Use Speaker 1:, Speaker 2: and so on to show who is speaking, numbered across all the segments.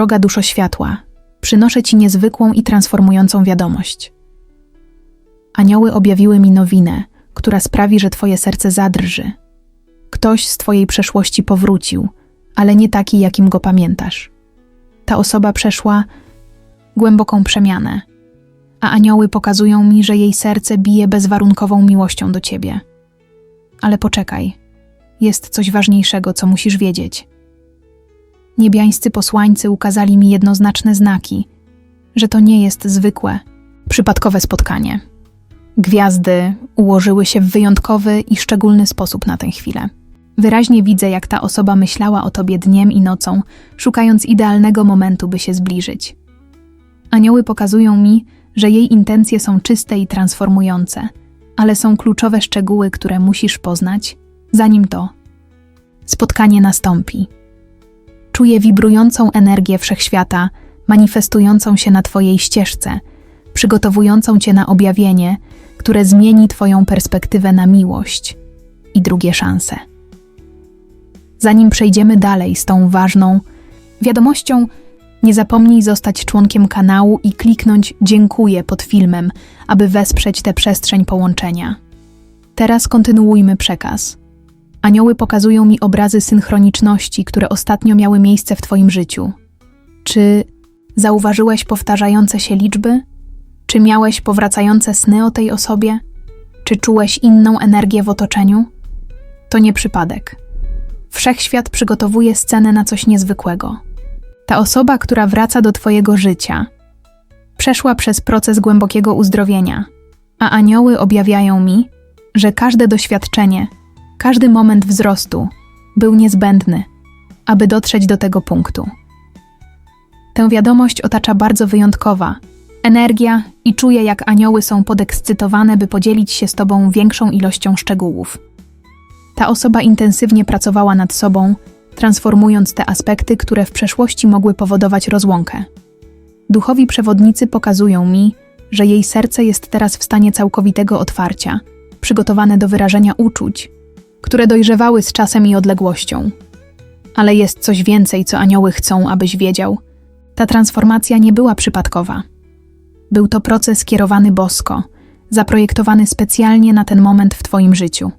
Speaker 1: droga duszo światła, przynoszę Ci niezwykłą i transformującą wiadomość. Anioły objawiły mi nowinę, która sprawi, że Twoje serce zadrży. Ktoś z Twojej przeszłości powrócił, ale nie taki, jakim go pamiętasz. Ta osoba przeszła głęboką przemianę, a anioły pokazują mi, że jej serce bije bezwarunkową miłością do Ciebie. Ale poczekaj, jest coś ważniejszego, co musisz wiedzieć. Niebiańscy posłańcy ukazali mi jednoznaczne znaki, że to nie jest zwykłe, przypadkowe spotkanie. Gwiazdy ułożyły się w wyjątkowy i szczególny sposób na tę chwilę. Wyraźnie widzę, jak ta osoba myślała o tobie dniem i nocą, szukając idealnego momentu, by się zbliżyć. Anioły pokazują mi, że jej intencje są czyste i transformujące, ale są kluczowe szczegóły, które musisz poznać, zanim to spotkanie nastąpi. Czuję wibrującą energię wszechświata, manifestującą się na Twojej ścieżce, przygotowującą Cię na objawienie, które zmieni Twoją perspektywę na miłość i drugie szanse. Zanim przejdziemy dalej z tą ważną wiadomością, nie zapomnij zostać członkiem kanału i kliknąć dziękuję pod filmem, aby wesprzeć tę przestrzeń połączenia. Teraz kontynuujmy przekaz. Anioły pokazują mi obrazy synchroniczności, które ostatnio miały miejsce w Twoim życiu. Czy zauważyłeś powtarzające się liczby? Czy miałeś powracające sny o tej osobie? Czy czułeś inną energię w otoczeniu? To nie przypadek. Wszechświat przygotowuje scenę na coś niezwykłego. Ta osoba, która wraca do Twojego życia, przeszła przez proces głębokiego uzdrowienia, a anioły objawiają mi, że każde doświadczenie, każdy moment wzrostu był niezbędny, aby dotrzeć do tego punktu. Tę wiadomość otacza bardzo wyjątkowa energia i czuję, jak anioły są podekscytowane, by podzielić się z Tobą większą ilością szczegółów. Ta osoba intensywnie pracowała nad sobą, transformując te aspekty, które w przeszłości mogły powodować rozłąkę. Duchowi przewodnicy pokazują mi, że jej serce jest teraz w stanie całkowitego otwarcia, przygotowane do wyrażenia uczuć, które dojrzewały z czasem i odległością. Ale jest coś więcej, co anioły chcą, abyś wiedział. Ta transformacja nie była przypadkowa. Był to proces kierowany bosko, zaprojektowany specjalnie na ten moment w Twoim życiu.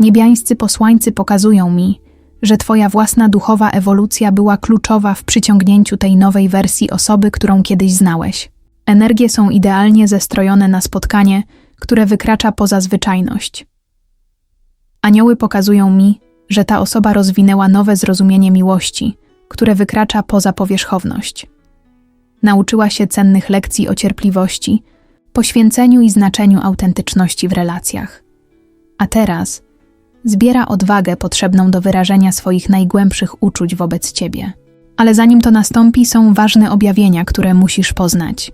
Speaker 1: Niebiańscy posłańcy pokazują mi, że Twoja własna duchowa ewolucja była kluczowa w przyciągnięciu tej nowej wersji osoby, którą kiedyś znałeś. Energie są idealnie zestrojone na spotkanie, które wykracza poza zwyczajność. Anioły pokazują mi, że ta osoba rozwinęła nowe zrozumienie miłości, które wykracza poza powierzchowność. Nauczyła się cennych lekcji o cierpliwości, poświęceniu i znaczeniu autentyczności w relacjach. A teraz zbiera odwagę potrzebną do wyrażenia swoich najgłębszych uczuć wobec ciebie. Ale zanim to nastąpi, są ważne objawienia, które musisz poznać.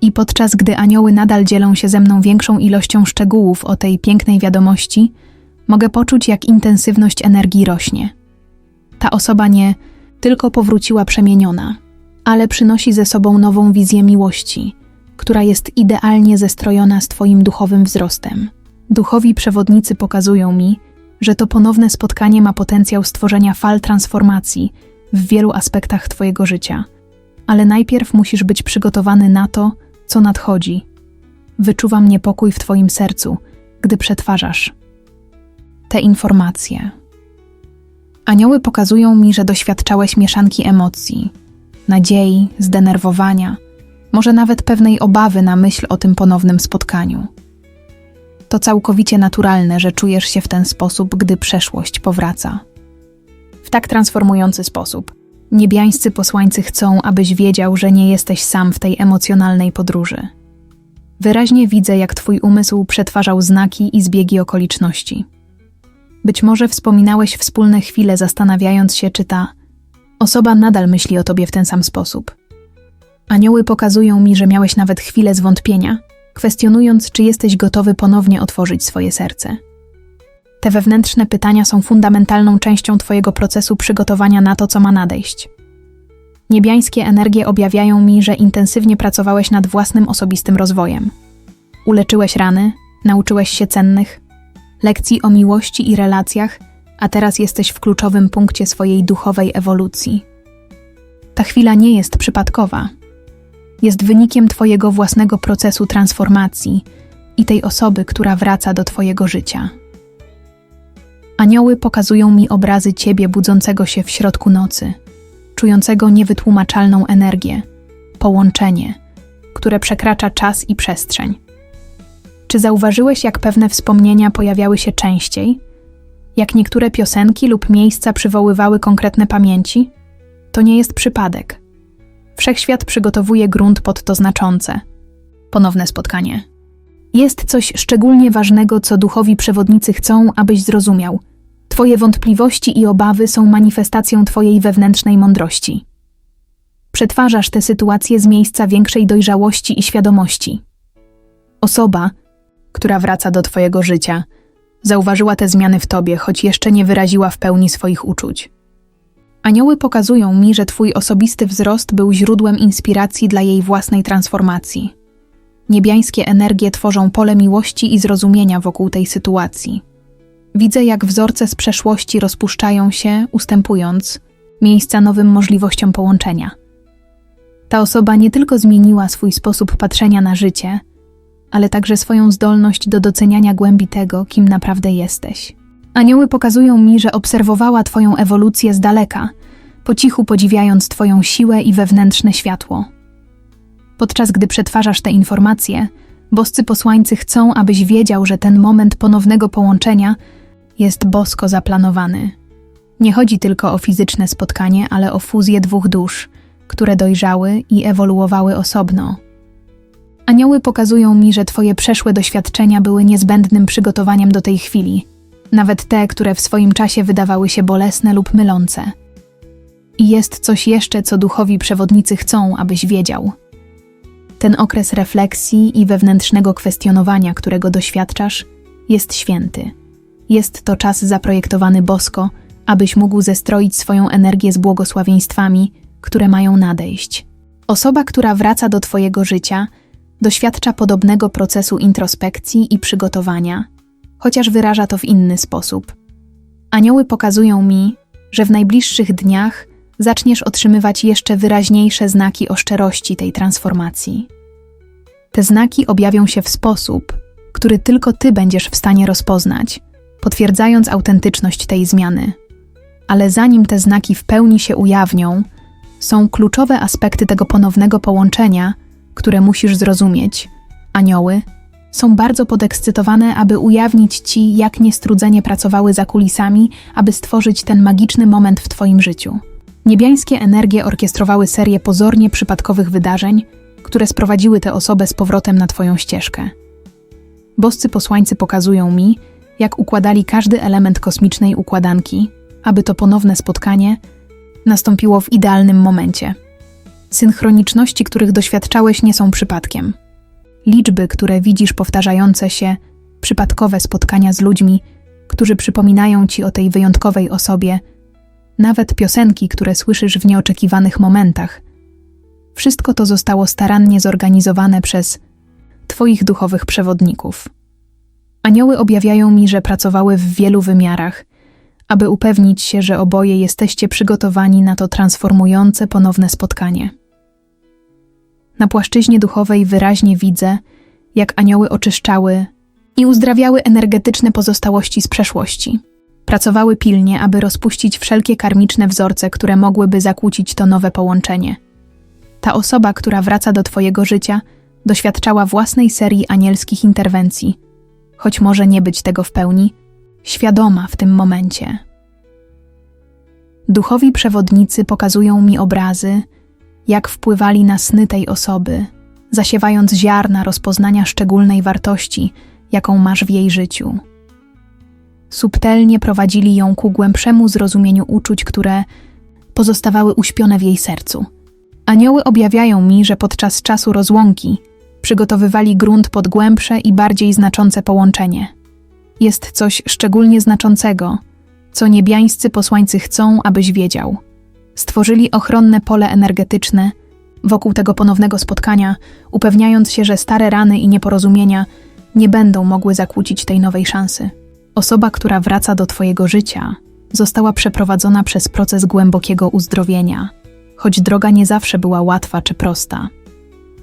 Speaker 1: I podczas gdy anioły nadal dzielą się ze mną większą ilością szczegółów o tej pięknej wiadomości, mogę poczuć, jak intensywność energii rośnie. Ta osoba nie tylko powróciła przemieniona, ale przynosi ze sobą nową wizję miłości, która jest idealnie zestrojona z Twoim duchowym wzrostem. Duchowi przewodnicy pokazują mi, że to ponowne spotkanie ma potencjał stworzenia fal transformacji w wielu aspektach Twojego życia, ale najpierw musisz być przygotowany na to, co nadchodzi. Wyczuwam niepokój w Twoim sercu, gdy przetwarzasz te informacje. Anioły pokazują mi, że doświadczałeś mieszanki emocji, nadziei, zdenerwowania, może nawet pewnej obawy na myśl o tym ponownym spotkaniu. To całkowicie naturalne, że czujesz się w ten sposób, gdy przeszłość powraca. W tak transformujący sposób. Niebiańscy posłańcy chcą, abyś wiedział, że nie jesteś sam w tej emocjonalnej podróży. Wyraźnie widzę, jak twój umysł przetwarzał znaki i zbiegi okoliczności. Być może wspominałeś wspólne chwile, zastanawiając się, czy ta osoba nadal myśli o tobie w ten sam sposób. Anioły pokazują mi, że miałeś nawet chwilę zwątpienia, kwestionując, czy jesteś gotowy ponownie otworzyć swoje serce. Te wewnętrzne pytania są fundamentalną częścią Twojego procesu przygotowania na to, co ma nadejść. Niebiańskie energie objawiają mi, że intensywnie pracowałeś nad własnym osobistym rozwojem. Uleczyłeś rany, nauczyłeś się cennych lekcji o miłości i relacjach, a teraz jesteś w kluczowym punkcie swojej duchowej ewolucji. Ta chwila nie jest przypadkowa. Jest wynikiem Twojego własnego procesu transformacji i tej osoby, która wraca do Twojego życia. Anioły pokazują mi obrazy Ciebie budzącego się w środku nocy, czującego niewytłumaczalną energię, połączenie, które przekracza czas i przestrzeń. Czy zauważyłeś, jak pewne wspomnienia pojawiały się częściej? Jak niektóre piosenki lub miejsca przywoływały konkretne pamięci? To nie jest przypadek. Wszechświat przygotowuje grunt pod to znaczące. Ponowne spotkanie. Jest coś szczególnie ważnego, co duchowi przewodnicy chcą, abyś zrozumiał. Twoje wątpliwości i obawy są manifestacją Twojej wewnętrznej mądrości. Przetwarzasz tę sytuację z miejsca większej dojrzałości i świadomości. Osoba, która wraca do Twojego życia, zauważyła te zmiany w Tobie, choć jeszcze nie wyraziła w pełni swoich uczuć. Anioły pokazują mi, że Twój osobisty wzrost był źródłem inspiracji dla jej własnej transformacji. Niebiańskie energie tworzą pole miłości i zrozumienia wokół tej sytuacji. Widzę, jak wzorce z przeszłości rozpuszczają się, ustępując miejsca nowym możliwościom połączenia. Ta osoba nie tylko zmieniła swój sposób patrzenia na życie, ale także swoją zdolność do doceniania głębi tego, kim naprawdę jesteś. Anioły pokazują mi, że obserwowała Twoją ewolucję z daleka, po cichu podziwiając Twoją siłę i wewnętrzne światło. Podczas gdy przetwarzasz te informacje, boscy posłańcy chcą, abyś wiedział, że ten moment ponownego połączenia jest bosko zaplanowany. Nie chodzi tylko o fizyczne spotkanie, ale o fuzję dwóch dusz, które dojrzały i ewoluowały osobno. Anioły pokazują mi, że Twoje przeszłe doświadczenia były niezbędnym przygotowaniem do tej chwili, nawet te, które w swoim czasie wydawały się bolesne lub mylące. I jest coś jeszcze, co duchowi przewodnicy chcą, abyś wiedział. Ten okres refleksji i wewnętrznego kwestionowania, którego doświadczasz, jest święty. Jest to czas zaprojektowany bosko, abyś mógł zestroić swoją energię z błogosławieństwami, które mają nadejść. Osoba, która wraca do Twojego życia, doświadcza podobnego procesu introspekcji i przygotowania, chociaż wyraża to w inny sposób. Anioły pokazują mi, że w najbliższych dniach zaczniesz otrzymywać jeszcze wyraźniejsze znaki o szczerości tej transformacji. Te znaki objawią się w sposób, który tylko Ty będziesz w stanie rozpoznać, potwierdzając autentyczność tej zmiany. Ale zanim te znaki w pełni się ujawnią, są kluczowe aspekty tego ponownego połączenia, które musisz zrozumieć. Anioły są bardzo podekscytowane, aby ujawnić ci, jak niestrudzenie pracowały za kulisami, aby stworzyć ten magiczny moment w Twoim życiu. Niebiańskie energie orkiestrowały serię pozornie przypadkowych wydarzeń, które sprowadziły tę osobę z powrotem na Twoją ścieżkę. Boscy posłańcy pokazują mi, jak układali każdy element kosmicznej układanki, aby to ponowne spotkanie nastąpiło w idealnym momencie. Synchroniczności, których doświadczałeś, nie są przypadkiem. Liczby, które widzisz powtarzające się, przypadkowe spotkania z ludźmi, którzy przypominają ci o tej wyjątkowej osobie, nawet piosenki, które słyszysz w nieoczekiwanych momentach. Wszystko to zostało starannie zorganizowane przez Twoich duchowych przewodników. Anioły objawiają mi, że pracowały w wielu wymiarach, aby upewnić się, że oboje jesteście przygotowani na to transformujące ponowne spotkanie. Na płaszczyźnie duchowej wyraźnie widzę, jak anioły oczyszczały i uzdrawiały energetyczne pozostałości z przeszłości. Pracowały pilnie, aby rozpuścić wszelkie karmiczne wzorce, które mogłyby zakłócić to nowe połączenie. Ta osoba, która wraca do Twojego życia, doświadczała własnej serii anielskich interwencji, choć może nie być tego w pełni, świadoma w tym momencie. Duchowi przewodnicy pokazują mi obrazy, jak wpływali na sny tej osoby, zasiewając ziarna rozpoznania szczególnej wartości, jaką masz w jej życiu. Subtelnie prowadzili ją ku głębszemu zrozumieniu uczuć, które pozostawały uśpione w jej sercu. Anioły objawiają mi, że podczas czasu rozłąki przygotowywali grunt pod głębsze i bardziej znaczące połączenie. Jest coś szczególnie znaczącego, co niebiańscy posłańcy chcą, abyś wiedział. Stworzyli ochronne pole energetyczne wokół tego ponownego spotkania, upewniając się, że stare rany i nieporozumienia nie będą mogły zakłócić tej nowej szansy. Osoba, która wraca do Twojego życia, została przeprowadzona przez proces głębokiego uzdrowienia. choć droga nie zawsze była łatwa czy prosta.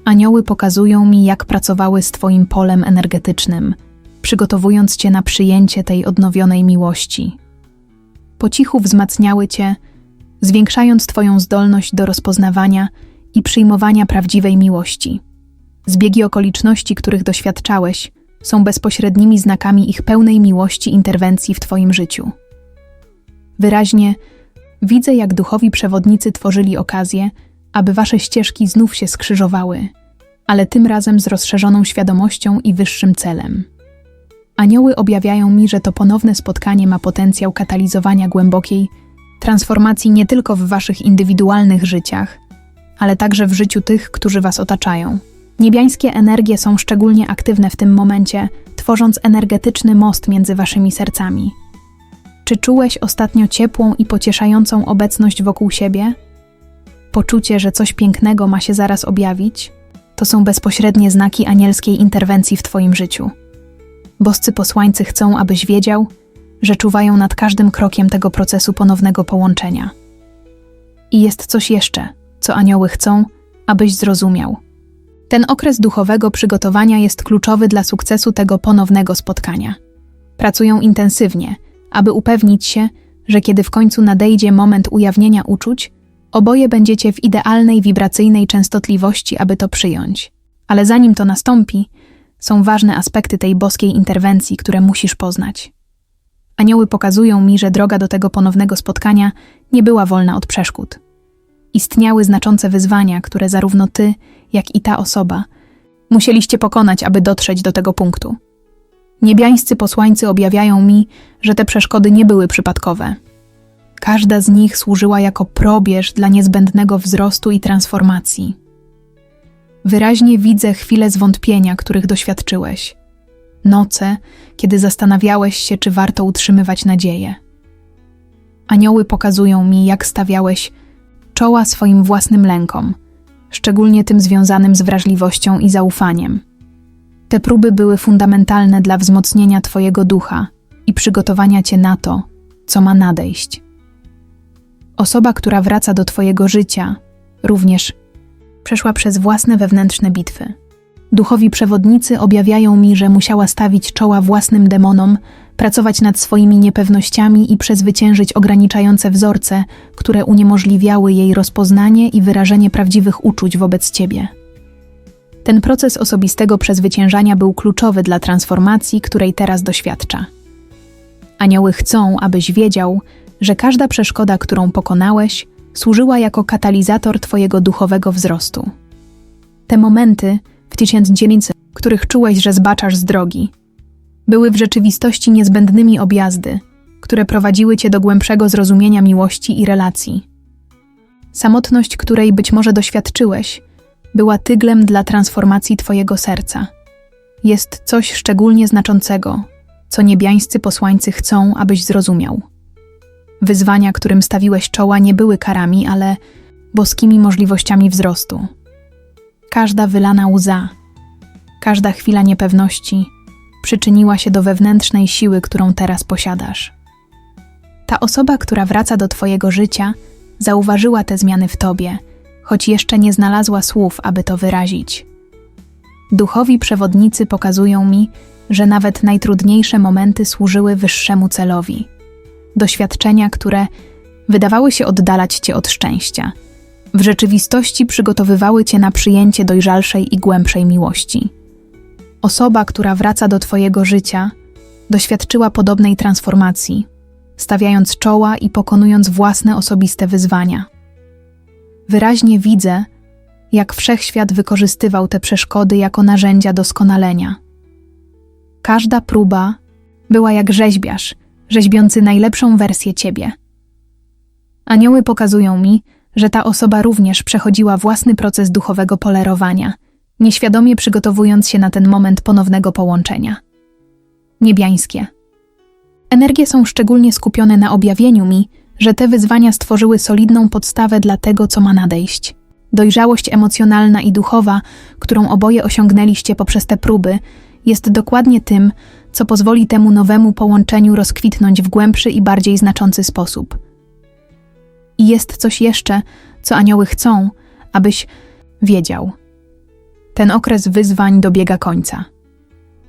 Speaker 1: Anioły pokazują mi, jak pracowały z Twoim polem energetycznym, przygotowując Cię na przyjęcie tej odnowionej miłości. Po cichu wzmacniały Cię, zwiększając Twoją zdolność do rozpoznawania i przyjmowania prawdziwej miłości. Zbiegi okoliczności, których doświadczałeś, są bezpośrednimi znakami ich pełnej miłości interwencji w Twoim życiu. Wyraźnie widzę, jak duchowi przewodnicy tworzyli okazję, aby Wasze ścieżki znów się skrzyżowały, ale tym razem z rozszerzoną świadomością i wyższym celem. Anioły objawiają mi, że to ponowne spotkanie ma potencjał katalizowania głębokiej transformacji nie tylko w Waszych indywidualnych życiach, ale także w życiu tych, którzy Was otaczają. Niebiańskie energie są szczególnie aktywne w tym momencie, tworząc energetyczny most między waszymi sercami. Czy czułeś ostatnio ciepłą i pocieszającą obecność wokół siebie? Poczucie, że coś pięknego ma się zaraz objawić, to są bezpośrednie znaki anielskiej interwencji w Twoim życiu. Boscy posłańcy chcą, abyś wiedział, że czuwają nad każdym krokiem tego procesu ponownego połączenia. I jest coś jeszcze, co anioły chcą, abyś zrozumiał. Ten okres duchowego przygotowania jest kluczowy dla sukcesu tego ponownego spotkania. Pracują intensywnie, aby upewnić się, że kiedy w końcu nadejdzie moment ujawnienia uczuć, oboje będziecie w idealnej wibracyjnej częstotliwości, aby to przyjąć. Ale zanim to nastąpi, są ważne aspekty tej boskiej interwencji, które musisz poznać. Anioły pokazują mi, że droga do tego ponownego spotkania nie była wolna od przeszkód. Istniały znaczące wyzwania, które zarówno ty, jak i ta osoba musieliście pokonać, aby dotrzeć do tego punktu. Niebiańscy posłańcy objawiają mi, że te przeszkody nie były przypadkowe. Każda z nich służyła jako probierz dla niezbędnego wzrostu i transformacji. Wyraźnie widzę chwile zwątpienia, których doświadczyłeś. Noce, kiedy zastanawiałeś się, czy warto utrzymywać nadzieję. Anioły pokazują mi, jak stawiałeś czoła swoim własnym lękom, szczególnie tym związanym z wrażliwością i zaufaniem. Te próby były fundamentalne dla wzmocnienia Twojego ducha i przygotowania Cię na to, co ma nadejść. Osoba, która wraca do Twojego życia, również przeszła przez własne wewnętrzne bitwy. Duchowi przewodnicy objawiają mi, że musiała stawić czoła własnym demonom, pracować nad swoimi niepewnościami i przezwyciężyć ograniczające wzorce, które uniemożliwiały jej rozpoznanie i wyrażenie prawdziwych uczuć wobec ciebie. Ten proces osobistego przezwyciężania był kluczowy dla transformacji, której teraz doświadcza. Anioły chcą, abyś wiedział, że każda przeszkoda, którą pokonałeś, służyła jako katalizator Twojego duchowego wzrostu. Te momenty, w 1900, których czułeś, że zbaczasz z drogi, były w rzeczywistości niezbędnymi objazdy, które prowadziły cię do głębszego zrozumienia miłości i relacji. Samotność, której być może doświadczyłeś, była tyglem dla transformacji Twojego serca. Jest coś szczególnie znaczącego, co niebiańscy posłańcy chcą, abyś zrozumiał. Wyzwania, którym stawiłeś czoła, nie były karami, ale boskimi możliwościami wzrostu. Każda wylana łza, każda chwila niepewności przyczyniła się do wewnętrznej siły, którą teraz posiadasz. Ta osoba, która wraca do Twojego życia, zauważyła te zmiany w Tobie, choć jeszcze nie znalazła słów, aby to wyrazić. Duchowi przewodnicy pokazują mi, że nawet najtrudniejsze momenty służyły wyższemu celowi. Doświadczenia, które wydawały się oddalać Cię od szczęścia, w rzeczywistości przygotowywały Cię na przyjęcie dojrzalszej i głębszej miłości. Osoba, która wraca do Twojego życia, doświadczyła podobnej transformacji, stawiając czoła i pokonując własne osobiste wyzwania. Wyraźnie widzę, jak wszechświat wykorzystywał te przeszkody jako narzędzia doskonalenia. Każda próba była jak rzeźbiarz, rzeźbiący najlepszą wersję ciebie. Anioły pokazują mi, że ta osoba również przechodziła własny proces duchowego polerowania – nieświadomie przygotowując się na ten moment ponownego połączenia. Niebiańskie. Energie są szczególnie skupione na objawieniu mi, że te wyzwania stworzyły solidną podstawę dla tego, co ma nadejść. Dojrzałość emocjonalna i duchowa, którą oboje osiągnęliście poprzez te próby, jest dokładnie tym, co pozwoli temu nowemu połączeniu rozkwitnąć w głębszy i bardziej znaczący sposób. I jest coś jeszcze, co anioły chcą, abyś wiedział. Ten okres wyzwań dobiega końca.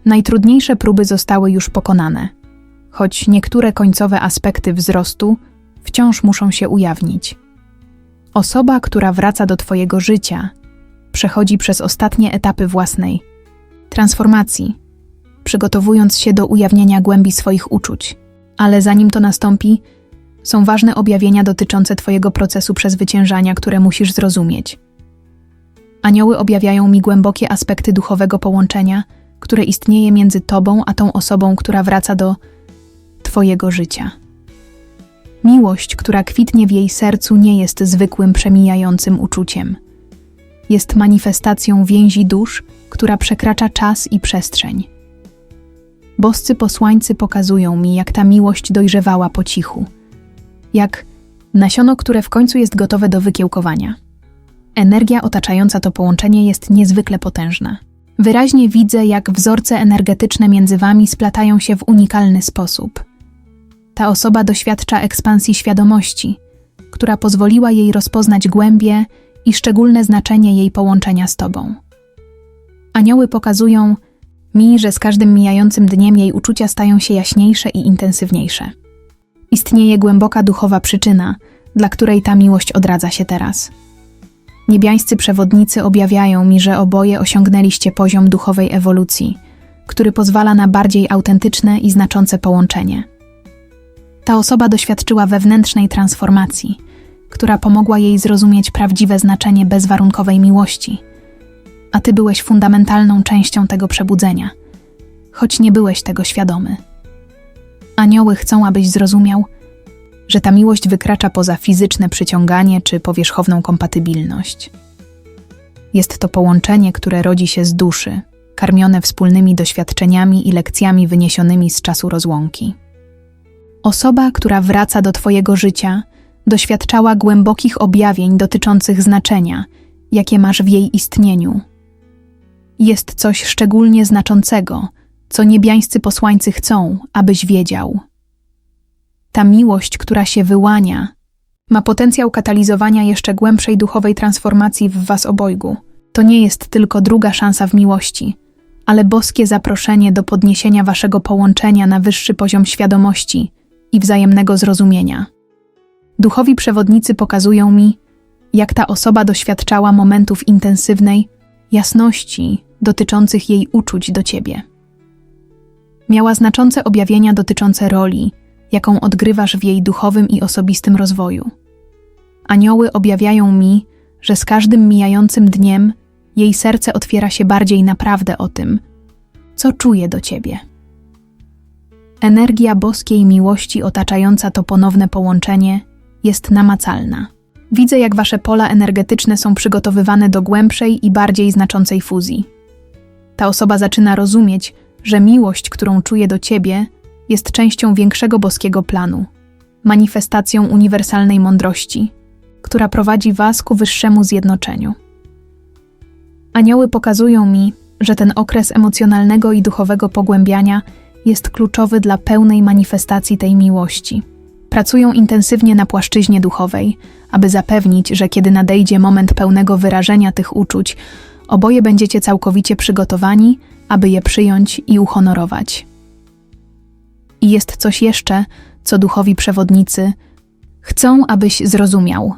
Speaker 1: Najtrudniejsze próby zostały już pokonane, choć niektóre końcowe aspekty wzrostu wciąż muszą się ujawnić. Osoba, która wraca do Twojego życia, przechodzi przez ostatnie etapy własnej transformacji, przygotowując się do ujawnienia głębi swoich uczuć. Ale zanim to nastąpi, są ważne objawienia dotyczące Twojego procesu przezwyciężania, które musisz zrozumieć. Anioły objawiają mi głębokie aspekty duchowego połączenia, które istnieje między Tobą a tą osobą, która wraca do Twojego życia. Miłość, która kwitnie w jej sercu, nie jest zwykłym, przemijającym uczuciem. Jest manifestacją więzi dusz, która przekracza czas i przestrzeń. Boscy posłańcy pokazują mi, jak ta miłość dojrzewała po cichu, jak nasiono, które w końcu jest gotowe do wykiełkowania. Energia otaczająca to połączenie jest niezwykle potężna. Wyraźnie widzę, jak wzorce energetyczne między wami splatają się w unikalny sposób. Ta osoba doświadcza ekspansji świadomości, która pozwoliła jej rozpoznać głębie i szczególne znaczenie jej połączenia z tobą. Anioły pokazują mi, że z każdym mijającym dniem jej uczucia stają się jaśniejsze i intensywniejsze. Istnieje głęboka duchowa przyczyna, dla której ta miłość odradza się teraz. Niebiańscy przewodnicy objawiają mi, że oboje osiągnęliście poziom duchowej ewolucji, który pozwala na bardziej autentyczne i znaczące połączenie. Ta osoba doświadczyła wewnętrznej transformacji, która pomogła jej zrozumieć prawdziwe znaczenie bezwarunkowej miłości, a ty byłeś fundamentalną częścią tego przebudzenia, choć nie byłeś tego świadomy. Anioły chcą, abyś zrozumiał, że ta miłość wykracza poza fizyczne przyciąganie czy powierzchowną kompatybilność. Jest to połączenie, które rodzi się z duszy, karmione wspólnymi doświadczeniami i lekcjami wyniesionymi z czasu rozłąki. Osoba, która wraca do Twojego życia, doświadczała głębokich objawień dotyczących znaczenia, jakie masz w jej istnieniu. Jest coś szczególnie znaczącego, co niebiańscy posłańcy chcą, abyś wiedział. Ta miłość, która się wyłania, ma potencjał katalizowania jeszcze głębszej duchowej transformacji w Was obojgu. To nie jest tylko druga szansa w miłości, ale boskie zaproszenie do podniesienia Waszego połączenia na wyższy poziom świadomości i wzajemnego zrozumienia. Duchowi przewodnicy pokazują mi, jak ta osoba doświadczała momentów intensywnej jasności dotyczących jej uczuć do Ciebie. Miała znaczące objawienia dotyczące roli, jaką odgrywasz w jej duchowym i osobistym rozwoju. Anioły objawiają mi, że z każdym mijającym dniem jej serce otwiera się bardziej naprawdę o tym, co czuje do ciebie. Energia boskiej miłości otaczająca to ponowne połączenie jest namacalna. Widzę, jak wasze pola energetyczne są przygotowywane do głębszej i bardziej znaczącej fuzji. Ta osoba zaczyna rozumieć, że miłość, którą czuje do ciebie, jest częścią większego boskiego planu, manifestacją uniwersalnej mądrości, która prowadzi was ku wyższemu zjednoczeniu. Anioły pokazują mi, że ten okres emocjonalnego i duchowego pogłębiania jest kluczowy dla pełnej manifestacji tej miłości. Pracują intensywnie na płaszczyźnie duchowej, aby zapewnić, że kiedy nadejdzie moment pełnego wyrażenia tych uczuć, oboje będziecie całkowicie przygotowani, aby je przyjąć i uhonorować. I jest coś jeszcze, co duchowi przewodnicy chcą, abyś zrozumiał.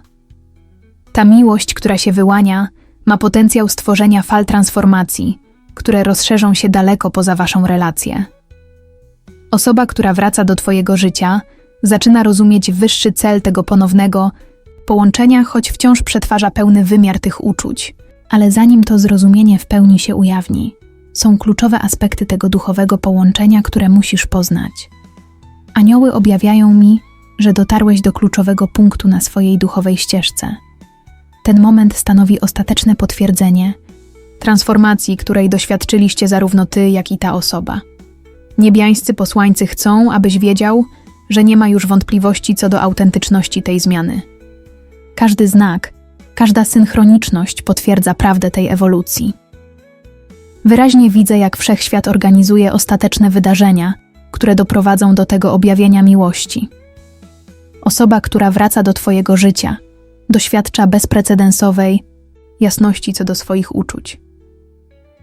Speaker 1: Ta miłość, która się wyłania, ma potencjał stworzenia fal transformacji, które rozszerzą się daleko poza waszą relację. Osoba, która wraca do Twojego życia, zaczyna rozumieć wyższy cel tego ponownego połączenia, choć wciąż przetwarza pełny wymiar tych uczuć. Ale zanim to zrozumienie w pełni się ujawni, są kluczowe aspekty tego duchowego połączenia, które musisz poznać. Anioły objawiają mi, że dotarłeś do kluczowego punktu na swojej duchowej ścieżce. Ten moment stanowi ostateczne potwierdzenie transformacji, której doświadczyliście zarówno ty, jak i ta osoba. Niebiańscy posłańcy chcą, abyś wiedział, że nie ma już wątpliwości co do autentyczności tej zmiany. Każdy znak, każda synchroniczność potwierdza prawdę tej ewolucji. Wyraźnie widzę, jak wszechświat organizuje ostateczne wydarzenia, które doprowadzą do tego objawienia miłości. Osoba, która wraca do Twojego życia, doświadcza bezprecedensowej jasności co do swoich uczuć.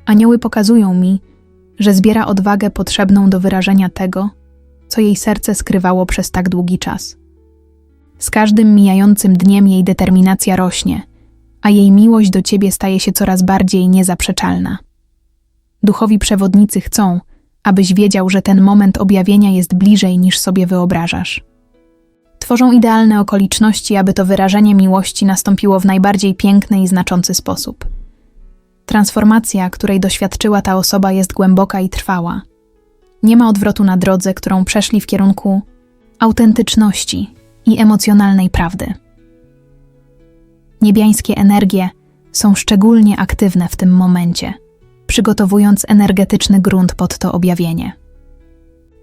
Speaker 1: Anioły pokazują mi, że zbiera odwagę potrzebną do wyrażenia tego, co jej serce skrywało przez tak długi czas. Z każdym mijającym dniem jej determinacja rośnie, a jej miłość do ciebie staje się coraz bardziej niezaprzeczalna. Duchowi przewodnicy chcą, abyś wiedział, że ten moment objawienia jest bliżej niż sobie wyobrażasz. Tworzą idealne okoliczności, aby to wyrażenie miłości nastąpiło w najbardziej piękny i znaczący sposób. Transformacja, której doświadczyła ta osoba, jest głęboka i trwała. Nie ma odwrotu na drodze, którą przeszli w kierunku autentyczności i emocjonalnej prawdy. Niebiańskie energie są szczególnie aktywne w tym momencie, przygotowując energetyczny grunt pod to objawienie.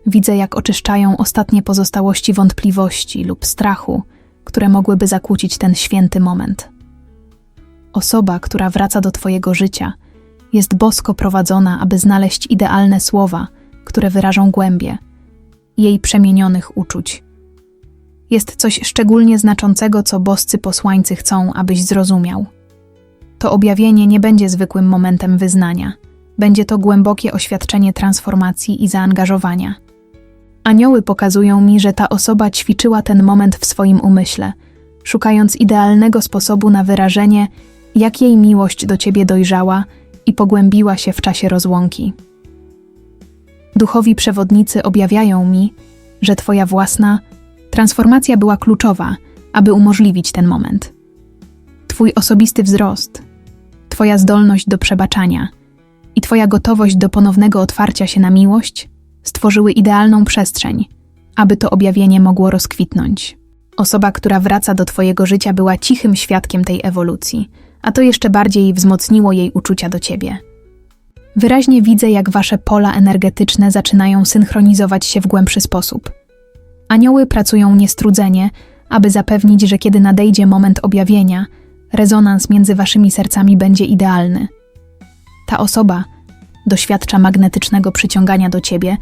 Speaker 1: Widzę, jak oczyszczają ostatnie pozostałości wątpliwości lub strachu, które mogłyby zakłócić ten święty moment. Osoba, która wraca do Twojego życia, jest bosko prowadzona, aby znaleźć idealne słowa, które wyrażą głębie jej przemienionych uczuć. Jest coś szczególnie znaczącego, co boscy posłańcy chcą, abyś zrozumiał. To objawienie nie będzie zwykłym momentem wyznania, będzie to głębokie oświadczenie transformacji i zaangażowania. Anioły pokazują mi, że ta osoba ćwiczyła ten moment w swoim umyśle, szukając idealnego sposobu na wyrażenie, jak jej miłość do ciebie dojrzała i pogłębiła się w czasie rozłąki. Duchowi przewodnicy objawiają mi, że Twoja własna transformacja była kluczowa, aby umożliwić ten moment. Twój osobisty wzrost, Twoja zdolność do przebaczania i Twoja gotowość do ponownego otwarcia się na miłość stworzyły idealną przestrzeń, aby to objawienie mogło rozkwitnąć. Osoba, która wraca do Twojego życia, była cichym świadkiem tej ewolucji, a to jeszcze bardziej wzmocniło jej uczucia do Ciebie. Wyraźnie widzę, jak Wasze pola energetyczne zaczynają synchronizować się w głębszy sposób. Anioły pracują niestrudzenie, aby zapewnić, że kiedy nadejdzie moment objawienia, rezonans między Waszymi sercami będzie idealny. Ta osoba doświadcza magnetycznego przyciągania do Ciebie,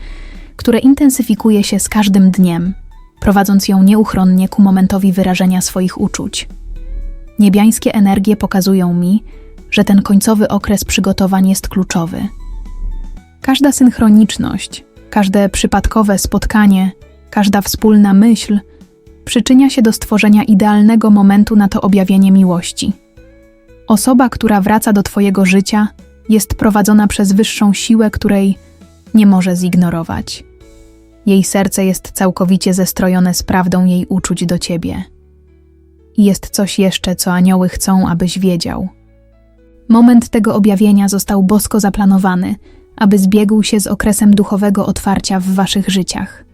Speaker 1: które intensyfikuje się z każdym dniem, prowadząc ją nieuchronnie ku momentowi wyrażenia swoich uczuć. Niebiańskie energie pokazują mi, że ten końcowy okres przygotowań jest kluczowy. Każda synchroniczność, każde przypadkowe spotkanie, każda wspólna myśl przyczynia się do stworzenia idealnego momentu na to objawienie miłości. Osoba, która wraca do Twojego życia, jest prowadzona przez wyższą siłę, której nie może zignorować. Jej serce jest całkowicie zestrojone z prawdą jej uczuć do Ciebie. I jest coś jeszcze, co anioły chcą, abyś wiedział – Moment tego objawienia został bosko zaplanowany, aby zbiegł się z okresem duchowego otwarcia w waszych życiach.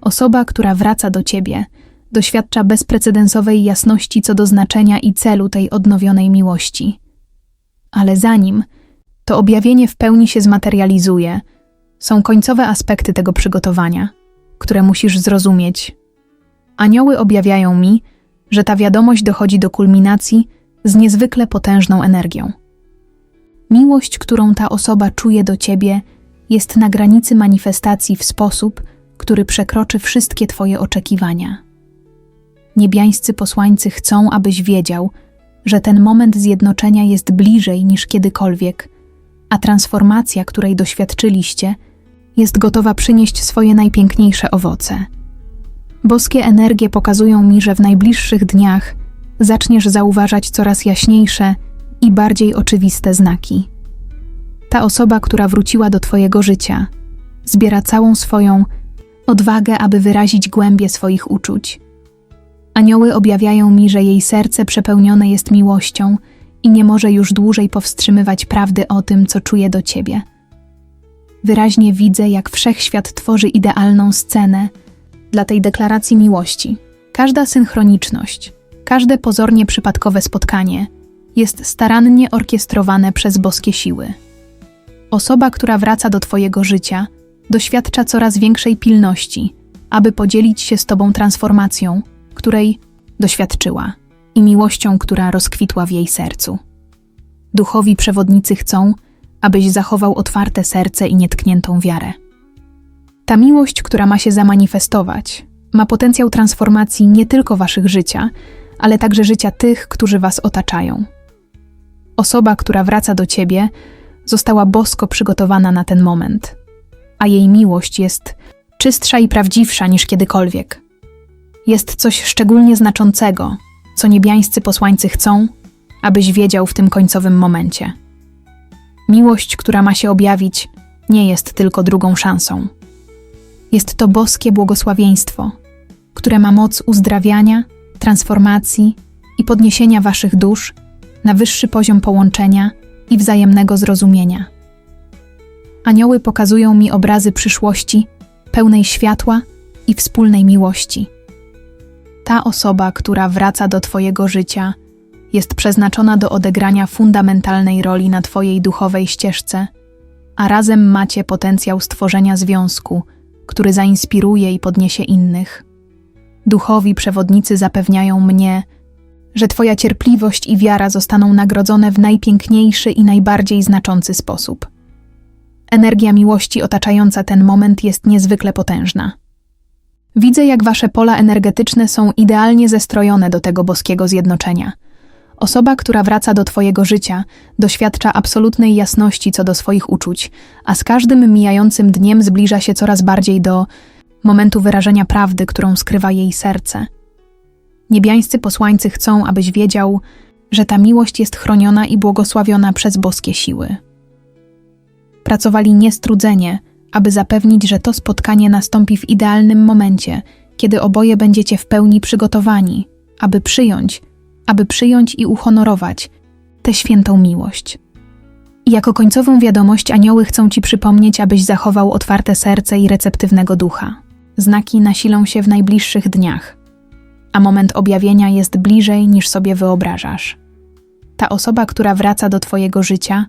Speaker 1: Osoba, która wraca do ciebie, doświadcza bezprecedensowej jasności co do znaczenia i celu tej odnowionej miłości. Ale zanim to objawienie w pełni się zmaterializuje, są końcowe aspekty tego przygotowania, które musisz zrozumieć. Anioły objawiają mi, że ta wiadomość dochodzi do kulminacji z niezwykle potężną energią. Miłość, którą ta osoba czuje do ciebie, jest na granicy manifestacji w sposób, który przekroczy wszystkie Twoje oczekiwania. Niebiańscy posłańcy chcą, abyś wiedział, że ten moment zjednoczenia jest bliżej niż kiedykolwiek, a transformacja, której doświadczyliście, jest gotowa przynieść swoje najpiękniejsze owoce. Boskie energie pokazują mi, że w najbliższych dniach zaczniesz zauważać coraz jaśniejsze i bardziej oczywiste znaki. Ta osoba, która wróciła do Twojego życia, zbiera całą swoją odwagę, aby wyrazić głębie swoich uczuć. Anioły objawiają mi, że jej serce przepełnione jest miłością i nie może już dłużej powstrzymywać prawdy o tym, co czuje do Ciebie. Wyraźnie widzę, jak wszechświat tworzy idealną scenę dla tej deklaracji miłości. Każda synchroniczność, Każde pozornie przypadkowe spotkanie jest starannie orkiestrowane przez boskie siły. Osoba, która wraca do Twojego życia, doświadcza coraz większej pilności, aby podzielić się z Tobą transformacją, której doświadczyła i miłością, która rozkwitła w jej sercu. Duchowi przewodnicy chcą, abyś zachował otwarte serce i nietkniętą wiarę. Ta miłość, która ma się zamanifestować, ma potencjał transformacji nie tylko Waszych życia, ale także życia tych, którzy was otaczają. Osoba, która wraca do ciebie, została bosko przygotowana na ten moment, a jej miłość jest czystsza i prawdziwsza niż kiedykolwiek. Jest coś szczególnie znaczącego, co niebiańscy posłańcy chcą, abyś wiedział w tym końcowym momencie. Miłość, która ma się objawić, nie jest tylko drugą szansą. Jest to boskie błogosławieństwo, które ma moc uzdrawiania, transformacji i podniesienia waszych dusz na wyższy poziom połączenia i wzajemnego zrozumienia. Anioły pokazują mi obrazy przyszłości pełnej światła i wspólnej miłości. Ta osoba, która wraca do Twojego życia, jest przeznaczona do odegrania fundamentalnej roli na Twojej duchowej ścieżce, a razem macie potencjał stworzenia związku, który zainspiruje i podniesie innych. Duchowi przewodnicy zapewniają mnie, że Twoja cierpliwość i wiara zostaną nagrodzone w najpiękniejszy i najbardziej znaczący sposób. Energia miłości otaczająca ten moment jest niezwykle potężna. Widzę, jak Wasze pola energetyczne są idealnie zestrojone do tego boskiego zjednoczenia. Osoba, która wraca do Twojego życia, doświadcza absolutnej jasności co do swoich uczuć, a z każdym mijającym dniem zbliża się coraz bardziej do momentu wyrażenia prawdy, którą skrywa jej serce. Niebiańscy posłańcy chcą, abyś wiedział, że ta miłość jest chroniona i błogosławiona przez boskie siły. Pracowali niestrudzenie, aby zapewnić, że to spotkanie nastąpi w idealnym momencie, kiedy oboje będziecie w pełni przygotowani, aby przyjąć, aby przyjąć i uhonorować tę świętą miłość. Jako końcową wiadomość anioły chcą ci przypomnieć, abyś zachował otwarte serce i receptywnego ducha. Znaki nasilą się w najbliższych dniach, a moment objawienia jest bliżej niż sobie wyobrażasz. Ta osoba, która wraca do Twojego życia,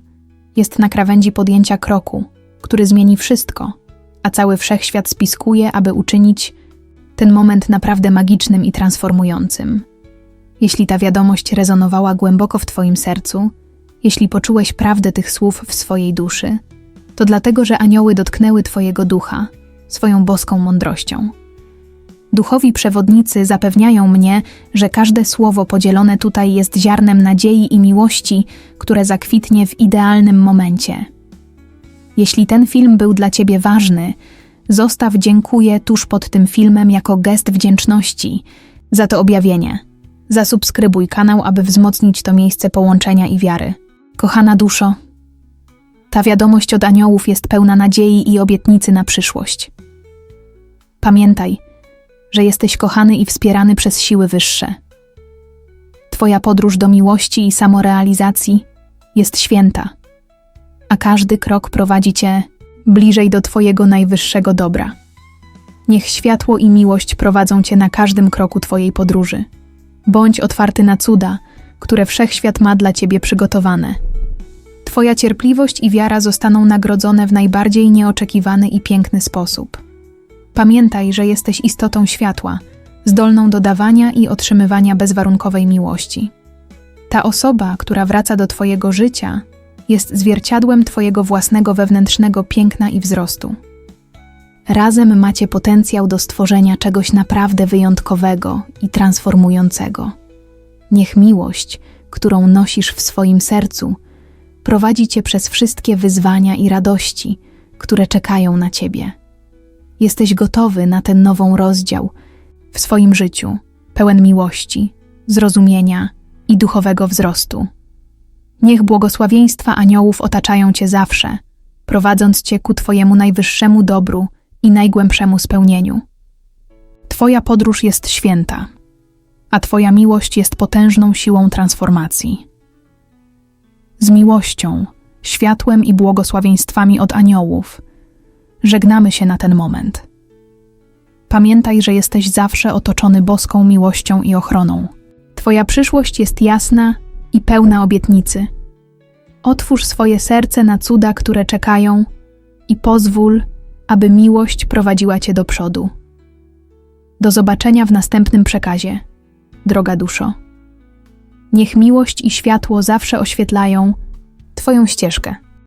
Speaker 1: jest na krawędzi podjęcia kroku, który zmieni wszystko, a cały wszechświat spiskuje, aby uczynić ten moment naprawdę magicznym i transformującym. Jeśli ta wiadomość rezonowała głęboko w Twoim sercu, jeśli poczułeś prawdę tych słów w swojej duszy, to dlatego, że anioły dotknęły Twojego ducha swoją boską mądrością. Duchowi przewodnicy zapewniają mnie, że każde słowo podzielone tutaj jest ziarnem nadziei i miłości, które zakwitnie w idealnym momencie. Jeśli ten film był dla Ciebie ważny, zostaw dziękuję tuż pod tym filmem jako gest wdzięczności za to objawienie. Zasubskrybuj kanał, aby wzmocnić to miejsce połączenia i wiary. Kochana duszo, ta wiadomość od aniołów jest pełna nadziei i obietnicy na przyszłość. Pamiętaj, że jesteś kochany i wspierany przez siły wyższe. Twoja podróż do miłości i samorealizacji jest święta, a każdy krok prowadzi cię bliżej do Twojego najwyższego dobra. Niech światło i miłość prowadzą cię na każdym kroku Twojej podróży. Bądź otwarty na cuda, które wszechświat ma dla Ciebie przygotowane. Twoja cierpliwość i wiara zostaną nagrodzone w najbardziej nieoczekiwany i piękny sposób. Pamiętaj, że jesteś istotą światła, zdolną do dawania i otrzymywania bezwarunkowej miłości. Ta osoba, która wraca do Twojego życia, jest zwierciadłem Twojego własnego wewnętrznego piękna i wzrostu. Razem macie potencjał do stworzenia czegoś naprawdę wyjątkowego i transformującego. Niech miłość, którą nosisz w swoim sercu, prowadzi cię przez wszystkie wyzwania i radości, które czekają na ciebie. Jesteś gotowy na ten nową rozdział w swoim życiu, pełen miłości, zrozumienia i duchowego wzrostu. Niech błogosławieństwa aniołów otaczają cię zawsze, prowadząc cię ku Twojemu najwyższemu dobru i najgłębszemu spełnieniu. Twoja podróż jest święta, a Twoja miłość jest potężną siłą transformacji. Z miłością, światłem i błogosławieństwami od aniołów żegnamy się na ten moment. Pamiętaj, że jesteś zawsze otoczony boską miłością i ochroną. Twoja przyszłość jest jasna i pełna obietnicy. Otwórz swoje serce na cuda, które czekają i pozwól, aby miłość prowadziła Cię do przodu. Do zobaczenia w następnym przekazie, droga duszo. Niech miłość i światło zawsze oświetlają Twoją ścieżkę.